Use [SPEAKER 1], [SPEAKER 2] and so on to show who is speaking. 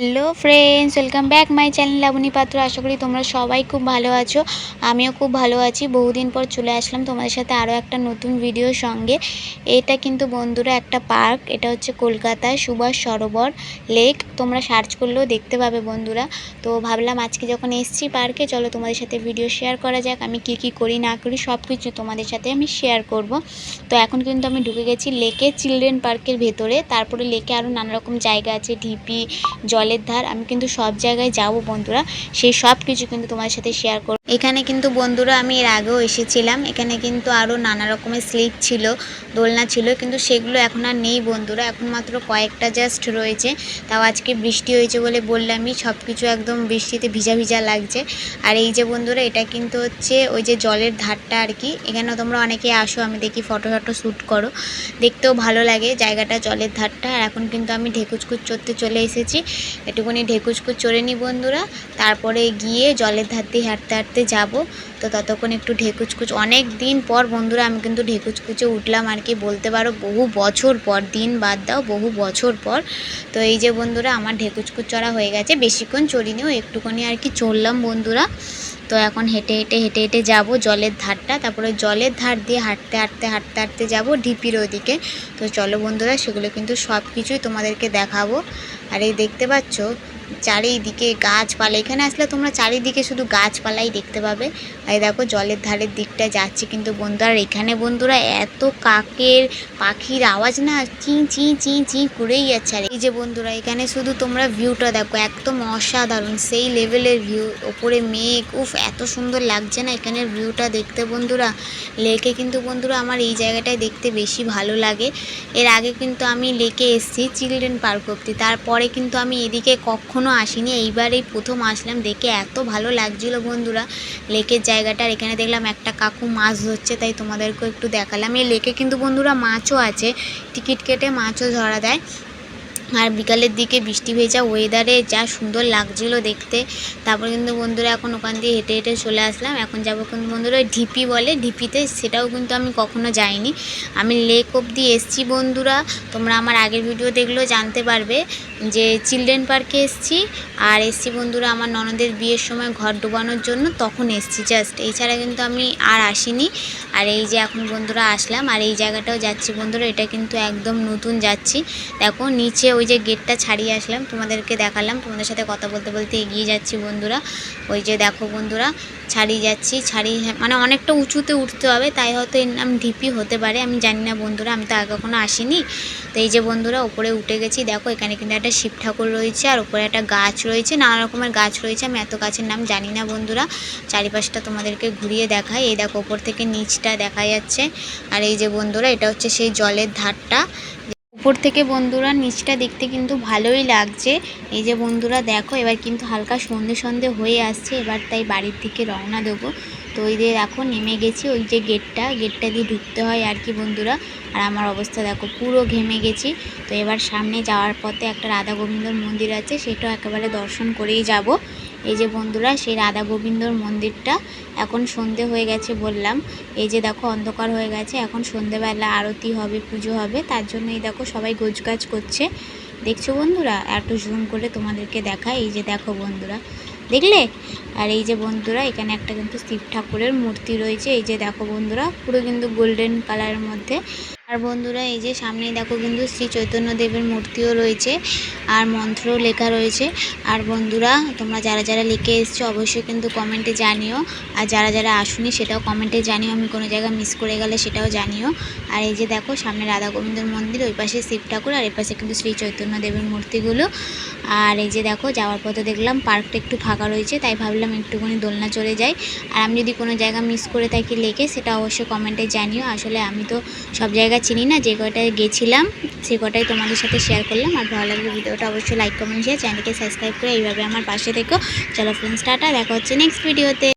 [SPEAKER 1] Hello friends, welcome back my channel Labani Patra. আশা করি তোমরা সবাই খুব ভালো আছো। আমিও খুব ভালো আছি। বহুদিন পর চলে আসলাম তোমাদের সাথে আরও একটা নতুন ভিডিওর সঙ্গে। এটা কিন্তু বন্ধুরা একটা পার্ক। এটা হচ্ছে কলকাতায় সুভাষ সরোবর লেক। তোমরা সার্চ করলেও দেখতে পাবে বন্ধুরা। তো ভাবলাম আজকে যখন এসছি পার্কে, চলো তোমাদের সাথে ভিডিও শেয়ার করা যাক। আমি কি কি করি, না করি, সব কিছু তোমাদের সাথে আমি শেয়ার করব। তো এখন কিন্তু আমি ঢুকে গেছি লেকে চিলড্রেন পার্কের ভেতরে। তারপরে লেকে আরও নানা রকম জায়গা আছে, ঢিপি জলের ধার, আমি কিন্তু সব জায়গায় যাব বন্ধুরা। সেই সব কিছু কিন্তু তোমার সাথে শেয়ার করব। এখানে কিন্তু বন্ধুরা আমি এর আগেও এসেছিলাম। এখানে কিন্তু আরও নানা রকমের স্লিপ ছিল, দোলনা ছিল, কিন্তু সেগুলো এখন আর নেই বন্ধুরা। এখন মাত্র কয়েকটা জাস্ট রয়েছে। তাও আজকে বৃষ্টি হয়েছে বলে বললামই সব কিছু একদম বৃষ্টিতে ভিজা ভিজা লাগছে। আর এই যে বন্ধুরা, এটা কিন্তু হচ্ছে ওই যে জলের ধারটা আর কি। এখানেও তোমরা অনেকে আসো, আমি দেখি ফটো ফটো শ্যুট করো। দেখতেও ভালো লাগে জায়গাটা জলের ধারটা। আর এখন কিন্তু আমি ঢেকুচকুচ চড়তে চলে এসেছি। একটুখানি ঢেকুচকুচ চড়ে নিই বন্ধুরা। তারপরে গিয়ে জলের ধার দিয়ে হাঁটতে হাঁটতে যাব। তো ততক্ষণ একটু ঢেকুচকুচ। অনেক দিন পর বন্ধুরা, আমি কিন্তু ঢেকুচকুচে উঠলাম আর কি। বলতে পারো, বহু বছর পর, দিন বাদ দাও, বহু বছর পর। তো এই যে বন্ধুরা, আমার ঢেকুচকুচ চড়া হয়ে গেছে। বেশিক্ষণ চড়িনিও একটুখানি আর কি চড়লাম বন্ধুরা। তো এখন হেঁটে হেঁটে হেঁটে হেঁটে যাব জলের ধারটা। তারপরে জলের ধার দিয়ে হাঁটতে হাঁটতে হাঁটতে হাঁটতে যাব ঢিপির ওদিকে তো চলো বন্ধুরা, সেগুলো কিন্তু সব কিছুই তোমাদেরকে দেখাবো। আর এই দেখতে পাচ্ছ, চারিদিকে গাছপালা। এখানে আসলে তোমরা চারিদিকে শুধু গাছপালাই দেখতে পাবে। আর দেখো জলের ধারের দিকটা যাচ্ছি কিন্তু বন্ধুরা। এখানে বন্ধুরা এত কাকের, পাখির আওয়াজ না, চি চি চি চি করেই যাচ্ছে। আর এই যে বন্ধুরা, এখানে শুধু তোমরা ভিউটা দেখো, একদম অসাধারণ। সেই লেভেলের ভিউ ওপরে মেঘ, উফ এত সুন্দর লাগছে না এখানের ভিউটা দেখতে বন্ধুরা। লেকে কিন্তু বন্ধুরা আমার এই জায়গাটায় দেখতে বেশি ভালো লাগে। এর আগে কিন্তু আমি লেকে এসেছি, চিলড্রেন পার্ক অব্দি। তারপরে কিন্তু আমি এদিকে কখনো আসিনি। এইবার এই প্রথম আসলাম দেখে এত ভালো লাগছিল বন্ধুরা। লেকের জায়গাটার এখানে দেখলাম একটা কাকু মাছ ধরছে, তাই তোমাদেরকেও একটু দেখালাম। এই লেকে কিন্তু বন্ধুরা মাছও আছে। টিকিট কেটে মাছও ধরা দেয়। আর বিকালের দিকে বৃষ্টি ভেজা ওয়েদারে যা সুন্দর লাগছিল দেখতে। তারপর কিন্তু বন্ধুরা এখন ওখান দিয়ে হেঁটে হেঁটে চলে আসলাম। এখন যাব কিন্তু বন্ধুরা ঢিপি বলে। ঢিপিতে সেটাও কিন্তু আমি কখনো যাইনি। আমি লেক অব্দি এসছি বন্ধুরা। তোমরা আমার আগের ভিডিও দেখলেও জানতে পারবে। যে চিলড্রেন পার্কে এসছি, আর এসছি বন্ধুরা আমার ননদের বিয়ের সময় ঘর ডোবানোর জন্য, তখন এসছি জাস্ট এছাড়া কিন্তু আমি আর আসিনি। আর এই যে এখন বন্ধুরা আসলাম, আর এই জায়গাটাও যাচ্ছি বন্ধুরা, এটা কিন্তু একদম নতুন যাচ্ছি। দেখো, নিচে ওই যে গেটটা ছাড়িয়ে আসলাম, তোমাদেরকে দেখালাম, তোমাদের সাথে কথা বলতে বলতে এগিয়ে যাচ্ছি বন্ধুরা। ওই যে দেখো বন্ধুরা, ছাড়িয়ে যাচ্ছি, ছাড়িয়ে মানে অনেকটা উঁচুতে উঠতে হবে, তাই হয়তো এর নাম ঢিপি হতে পারে, আমি জানি না বন্ধুরা, আমি তো আগে কখনো আসিনি। তো এই যে বন্ধুরা, ওপরে উঠে গেছি, দেখো, এখানে কিন্তু একটা শিব ঠাকুর রয়েছে আর ওপরে একটা গাছ রয়েছে। নানা রকমের গাছ রয়েছে। আমি এত গাছের নাম জানি না বন্ধুরা। চারিপাশটা তোমাদেরকে ঘুরিয়ে দেখাই। এই দেখো, ওপর থেকে নিচটা দেখা যাচ্ছে। আর এই যে বন্ধুরা, এটা হচ্ছে সেই জলের ধারটা। উপর থেকে বন্ধুরা, নিচটা দেখতে কিন্তু ভালোই লাগছে। এই যে বন্ধুরা, দেখো, এবার কিন্তু হালকা সন্ধে সন্ধে হয়ে আসছে। এবার তাই বাড়ির দিকে রওনা দেবো। তো ওই দিয়ে দেখো, নেমে গেছি। ওই যে গেটটা গেটটা দিয়ে ঢুকতে হয় আর কি বন্ধুরা। আর আমার অবস্থা দেখো, পুরো ঘেমে গেছি। তো এবার সামনে যাওয়ার পথে একটা রাধা গোবিন্দর মন্দির আছে সেটাও একেবারে দর্শন করেই যাব। এই যে বন্ধুরা, সেই রাধা গোবিন্দর মন্দিরটা এখন সন্ধে হয়ে গেছে বললাম। এই যে দেখো, অন্ধকার হয়ে গেছে, এখন সন্ধেবেলা আরতি হবে, পুজো হবে। তার জন্য এই দেখো, সবাই গোছগাছ করছে। দেখছ বন্ধুরা? একটু জুম করে তোমাদেরকে দেখায়। এই যে দেখো বন্ধুরা দেখলে? আর এই যে বন্ধুরা, এখানে একটা কিন্তু শিব ঠাকুরের মূর্তি রয়েছে। এই যে দেখো বন্ধুরা, পুরো কিন্তু গোল্ডেন কালারের মধ্যে। আর বন্ধুরা, এই যে সামনেই দেখো কিন্তু শ্রী চৈতন্যদেবের মূর্তিও রয়েছে আর মন্ত্রও লেখা রয়েছে। আর বন্ধুরা, তোমরা যারা যারা লিখে এসছো, অবশ্যই কিন্তু কমেন্টে জানিও। আর যারা যারা আসুনি, সেটাও কমেন্টে জানিও। আমি কোনো জায়গা মিস করে গেলে সেটাও জানিও। আর এই যে দেখো, সামনে রাধা গোবিন্দর মন্দির, ওই পাশে শিব ঠাকুর, আর এই পাশে কিন্তু শ্রী চৈতন্যদেবের মূর্তিগুলো। আর এই যে দেখো, যাওয়ার পথে দেখলাম পার্কটা একটু ফাঁকা রয়েছে, তাই ভাবলাম একটুখানি দোলনা চলে যাই। আর আমি যদি কোনো জায়গা মিস করে থাকি লেকে, সেটা অবশ্যই কমেন্টে জানিও। আসলে আমি তো সব জায়গা চিনি না, যে কটায় গেছিলাম, সে কটাই তোমাদের সাথে শেয়ার করলাম। আর ভালো লাগলে ভিডিওটা অবশ্যই লাইক কমেন্ট শেয়ার চ্যানেলকে সাবস্ক্রাইব করে এইভাবে আমার পাশে থেকো। চলো ফ্রেন্ডস টাটা, দেখা হচ্ছে নেক্সট ভিডিওতে